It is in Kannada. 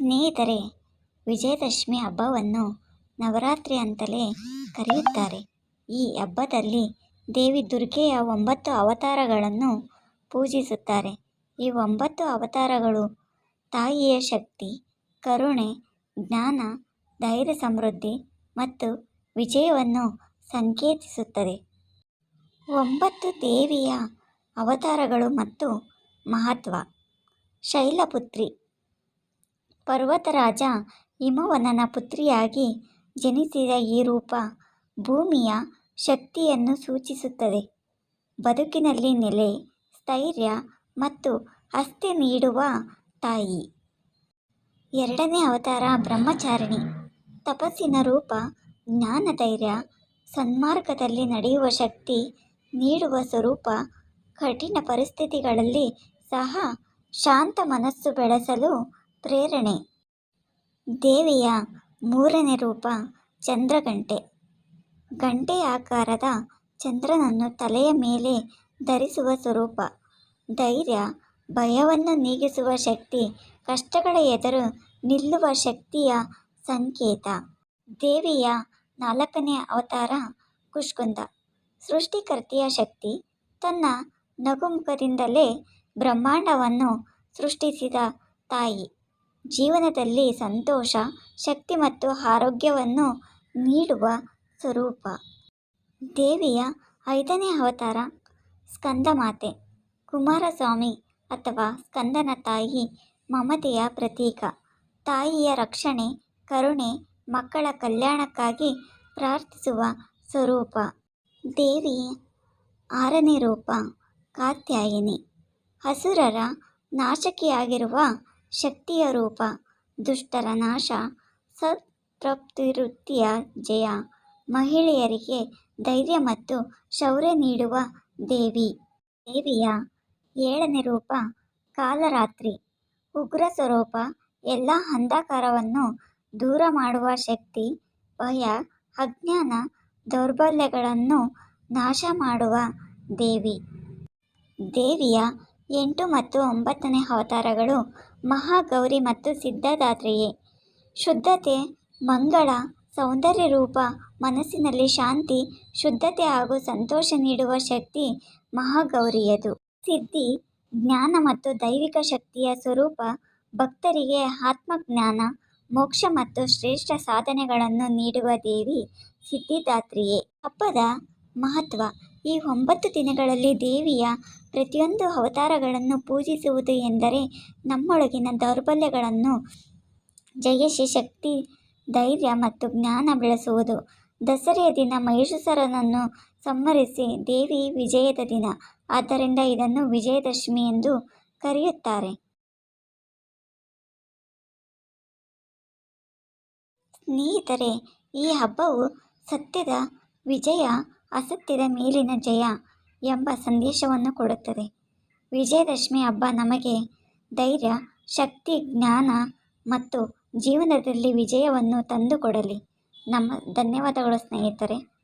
ಸ್ನೇಹಿತರೆ, ವಿಜಯದಶಮಿ ಹಬ್ಬವನ್ನು ನವರಾತ್ರಿ ಅಂತಲೇ ಕರೆಯುತ್ತಾರೆ. ಈ ಹಬ್ಬದಲ್ಲಿ ದೇವಿ ದುರ್ಗೆಯ ಒಂಬತ್ತು ಅವತಾರಗಳನ್ನು ಪೂಜಿಸುತ್ತಾರೆ. ಈ ಒಂಬತ್ತು ಅವತಾರಗಳು ತಾಯಿಯ ಶಕ್ತಿ, ಕರುಣೆ, ಜ್ಞಾನ, ಧೈರ್ಯ ಸಮೃದ್ಧಿ ಮತ್ತು ವಿಜಯವನ್ನು ಸಂಕೇತಿಸುತ್ತದೆ. ಒಂಬತ್ತು ದೇವಿಯ ಅವತಾರಗಳು ಮತ್ತು ಮಹತ್ವ. ಶೈಲಪುತ್ರಿ ಪರ್ವತರಾಜ ಹಿಮವನನ ಪುತ್ರಿಯಾಗಿ ಜನಿಸಿದ ಈ ರೂಪ ಭೂಮಿಯ ಶಕ್ತಿಯನ್ನು ಸೂಚಿಸುತ್ತದೆ. ಬದುಕಿನಲ್ಲಿ ನೆಲೆ, ಸ್ಥೈರ್ಯ ಮತ್ತು ಅಸ್ಥಿ ನೀಡುವ ತಾಯಿ. ಎರಡನೇ ಅವತಾರ ಬ್ರಹ್ಮಚಾರಿಣಿ. ತಪಸ್ಸಿನ ರೂಪ ಜ್ಞಾನ, ಧೈರ್ಯ, ಸನ್ಮಾರ್ಗದಲ್ಲಿ ನಡೆಯುವ ಶಕ್ತಿ ನೀಡುವ ಸ್ವರೂಪ ಕಠಿಣ ಪರಿಸ್ಥಿತಿಗಳಲ್ಲಿ ಸಹ ಶಾಂತ ಮನಸ್ಸು ಬೆಳೆಸಲು ಪ್ರೇರಣೆ. ದೇವಿಯ ಮೂರನೇ ರೂಪ ಚಂದ್ರಗಂಟೆ. ಗಂಟೆ ಆಕಾರದ ಚಂದ್ರನನ್ನು ತಲೆಯ ಮೇಲೆ ಧರಿಸುವ ಸ್ವರೂಪ. ಧೈರ್ಯ, ಭಯವನ್ನು ನೀಗಿಸುವ ಶಕ್ತಿ, ಕಷ್ಟಗಳ ಎದುರು ನಿಲ್ಲುವ ಶಕ್ತಿಯ ಸಂಕೇತ. ದೇವಿಯ ನಾಲ್ಕನೇ ಅವತಾರ ಕುಷ್ಕುಂದ. ಸೃಷ್ಟಿಕರ್ತೆಯ ಶಕ್ತಿ, ತನ್ನ ನಗುಮುಖದಿಂದಲೇ ಬ್ರಹ್ಮಾಂಡವನ್ನು ಸೃಷ್ಟಿಸಿದ ತಾಯಿ. ಜೀವನದಲ್ಲಿ ಸಂತೋಷ, ಶಕ್ತಿ ಮತ್ತು ಆರೋಗ್ಯವನ್ನು ನೀಡುವ ಸ್ವರೂಪ. ದೇವಿಯ ಐದನೇ ಅವತಾರ, ಸ್ಕಂದಮಾತೆ. ಕುಮಾರಸ್ವಾಮಿ ಅಥವಾ ಸ್ಕಂದನ ತಾಯಿ ಮಮತೆಯ ಪ್ರತೀಕ. ತಾಯಿಯ ರಕ್ಷಣೆ, ಕರುಣೆ, ಮಕ್ಕಳ ಕಲ್ಯಾಣಕ್ಕಾಗಿ ಪ್ರಾರ್ಥಿಸುವ ಸ್ವರೂಪ. ದೇವಿ ಆರನೇ ರೂಪ, ಕಾತ್ಯಾಯಿನಿ. ಹಸುರರ ನಾಶಕಿಯಾಗಿರುವ ಶಕ್ತಿಯ ರೂಪ, ದುಷ್ಟರ ನಾಶ, ಸತ್ಪ್ರವೃತ್ತಿಯ ಜಯ, ಮಹಿಳೆಯರಿಗೆ ಧೈರ್ಯ ಮತ್ತು ಶೌರ್ಯ ನೀಡುವ ದೇವಿ. ದೇವಿಯ ಏಳನೇ ರೂಪ, ಕಾಲರಾತ್ರಿ. ಉಗ್ರ ಸ್ವರೂಪ, ಎಲ್ಲ ಅಂಧಕಾರವನ್ನು ದೂರ ಮಾಡುವ ಶಕ್ತಿ, ಭಯ, ಅಜ್ಞಾನ, ದೌರ್ಬಲ್ಯಗಳನ್ನು ನಾಶ ಮಾಡುವ ದೇವಿ. ದೇವಿಯ ಎಂಟು ಮತ್ತು ಒಂಬತ್ತನೇ ಅವತಾರಗಳು ಮಹಾಗೌರಿ ಮತ್ತು ಸಿದ್ಧದಾತ್ರೆಯೇ ಶುದ್ಧತೆ, ಮಂಗಳ, ಸೌಂದರ್ಯ ರೂಪ, ಮನಸ್ಸಿನಲ್ಲಿ ಶಾಂತಿ, ಶುದ್ಧತೆ ಹಾಗೂ ಸಂತೋಷ ನೀಡುವ ಶಕ್ತಿ ಮಹಾಗೌರಿಯದು. ಸಿದ್ಧಿ, ಜ್ಞಾನ ಮತ್ತು ದೈವಿಕ ಶಕ್ತಿಯ ಸ್ವರೂಪ, ಭಕ್ತರಿಗೆ ಆತ್ಮಜ್ಞಾನ, ಮೋಕ್ಷ ಮತ್ತು ಶ್ರೇಷ್ಠ ಸಾಧನೆಗಳನ್ನು ನೀಡುವ ದೇವಿ ಸಿದ್ಧಿದಾತ್ರಿಯೇ. ಹಬ್ಬದ ಮಹತ್ವ. ಈ ಒಂಬತ್ತು ದಿನಗಳಲ್ಲಿ ದೇವಿಯ ಪ್ರತಿಯೊಂದು ಅವತಾರಗಳನ್ನು ಪೂಜಿಸುವುದು ಎಂದರೆ ನಮ್ಮೊಳಗಿನ ದೌರ್ಬಲ್ಯಗಳನ್ನು ಜಯಿಸಿ ಶಕ್ತಿ, ಧೈರ್ಯ ಮತ್ತು ಜ್ಞಾನ ಬೆಳೆಸುವುದು. ದಸರೆಯ ದಿನ ಮಹಿಷಾಸುರನನ್ನು ಸಂಹರಿಸಿ ದೇವಿ ವಿಜಯದ ದಿನ. ಆದ್ದರಿಂದ ಇದನ್ನು ವಿಜಯದಶಮಿ ಎಂದು ಕರೆಯುತ್ತಾರೆ. ಸ್ನೇಹಿತರೆ, ಈ ಹಬ್ಬವು ಸತ್ಯದ ವಿಜಯ ಅಸತ್ಯದ ಮೇಲಿನ ಜಯ ಎಂಬ ಸಂದೇಶವನ್ನು ಕೊಡುತ್ತದೆ. ವಿಜಯದಶಮಿ ಹಬ್ಬ ನಮಗೆ ಧೈರ್ಯ, ಶಕ್ತಿ, ಜ್ಞಾನ ಮತ್ತು ಜೀವನದಲ್ಲಿ ವಿಜಯವನ್ನು ತಂದುಕೊಡಲಿ. ನಮ್ಮ ಧನ್ಯವಾದಗಳು ಸ್ನೇಹಿತರೆ.